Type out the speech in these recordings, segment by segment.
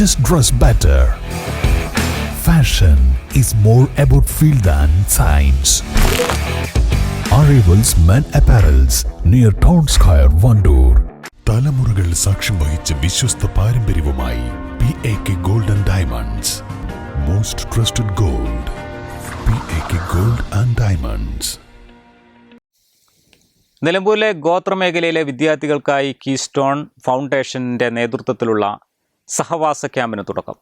just dress better. Fashion is more about feel than science. Arrivals Men Apparels near Town Square, Vandoor. തലമുറകൾ സാക്ഷ്യം വഹിച്ച വിശ്വസ്ത പാരമ്പര്യവുമായി P A K golden diamonds most trusted gold P A K gold and diamonds നിലമ്പൂരിലെ ഗോത്രമേഖലയിലെ വിദ്യാർത്ഥികൾക്കായി keystone ഫൗണ്ടേഷന്റെ നേതൃത്വത്തിലുള്ള സഹവാസ ക്യാമ്പിന് തുടക്കം.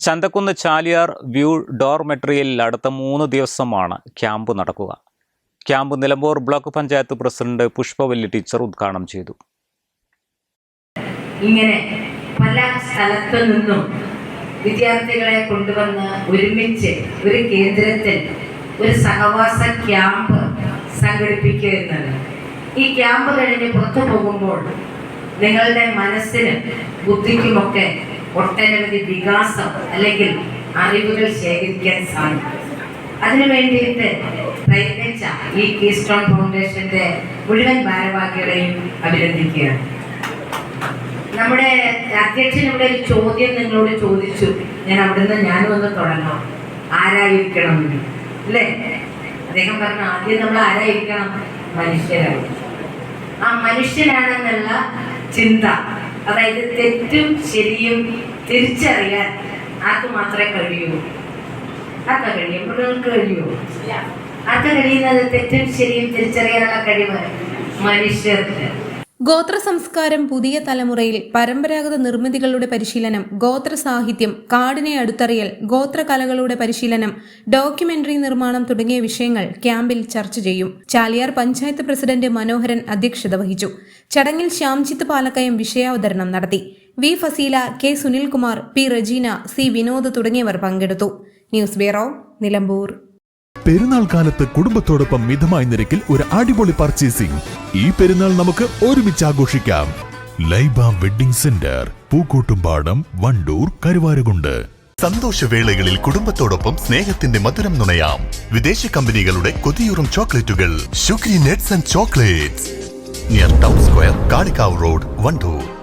ചന്തക്കുന്ന് ചാലിയാർ വ്യൂ ഡോർമെട്രിയലിൽ അടുത്ത മൂന്ന് ദിവസമാണ് ക്യാമ്പ് നടക്കുക. Camp Nilambur block panchayat president Pushpavalli teacher ഉദ്ഘാടനം ചെയ്തു. ഇങ്ങനെ പല സ്ഥലത്തു നിന്നും വിദ്യാർത്ഥികളെ കൊണ്ടുവന്ന് ഒരുമിച്ച് ഒരു കേന്ദ്രത്തിൽ ഒരു സഹവാസ ക്യാമ്പ് സംഘടിപ്പിക്കുക എന്നത് ഈ ക്യാമ്പ് കഴിഞ്ഞ് പുറത്തു പോകുമ്പോൾ നിങ്ങളുടെ മനസ്സിനും ബുദ്ധിക്കുമൊക്കെ ഒട്ടനവധി വികാസം അല്ലെങ്കിൽ അറിവുകൾ ശേഖരിക്കാൻ സാധിക്കും. അതിനു വേണ്ടിയിട്ട് പ്രയത്നിച്ച ഈ കീസ്റ്റോൺ ഫൗണ്ടേഷന്റെ മുഴുവൻ ഭാരവാഹികളെയും അഭിനന്ദിക്കുകയാണ്. നമ്മുടെ അധ്യക്ഷൻ ഇവിടെ ഒരു ചോദ്യം നിങ്ങളോട് ചോദിച്ചു. ഞാൻ അവിടുന്ന് ഞാനും ഒന്ന് തുടങ്ങാം. ആരായിരിക്കണം. അല്ലേ? അദ്ദേഹം പറഞ്ഞു ആദ്യം നമ്മൾ ആരായിരിക്കണം? മനുഷ്യരായി ആ മനുഷ്യനാണെന്നുള്ള ചിന്ത. അതായത് തെറ്റും ശരിയും തിരിച്ചറിയാൻ ആർക്ക് മാത്രമേ കഴിയൂ. ആർക്കാ കഴിയും. മൃഗങ്ങൾക്ക് കഴിയുമോ ആർക്കാ കഴിയുന്നത് തെറ്റും ശരിയും തിരിച്ചറിയാനുള്ള കഴിവ് മനുഷ്യർക്ക്. ഗോത്ര സംസ്കാരം പുതിയ തലമുറയിൽ പരമ്പരാഗത നിർമ്മിതികളുടെ പരിശീലനം ഗോത്ര സാഹിത്യം കാടിനെ അടുത്തറിയൽ ഗോത്ര കലകളുടെ പരിശീലനം ഡോക്യുമെന്ററി നിർമ്മാണം തുടങ്ങിയ വിഷയങ്ങൾ ക്യാമ്പിൽ ചർച്ച ചെയ്യും. ചാലിയാർ പഞ്ചായത്ത് പ്രസിഡന്റ് മനോഹരൻ അധ്യക്ഷത വഹിച്ചു. ചടങ്ങിൽ ശ്യാംജിത്ത് പാലക്കയം വിഷയാവതരണം നടത്തി. V Faseela K Sunilkumar P Rajeena C Vinod തുടങ്ങിയവർ പങ്കെടുത്തു. News bureau Nilambur. പെരുന്നാൾ കാലത്ത് കുടുംബത്തോടൊപ്പം മിതമായ നിരക്കിൽ ഒരു അടിപൊളി പർച്ചേസിംഗ് ഈ പെരുന്നാൾ നമുക്ക് ഒരുമിച്ച് ആഘോഷിക്കാം. Laiba wedding centre Pookkottumpadam Wandoor Karuvarakundu. സന്തോഷവേളകളിൽ കുടുംബത്തോടൊപ്പം സ്നേഹത്തിന്റെ മധുരം നുണയാം. വിദേശ കമ്പനികളുടെ കൊതിയൂറും ചോക്ലേറ്റുകൾ. ഷുഗ്രി nets and chocolates. Near town square Kalikavu road Wandoor.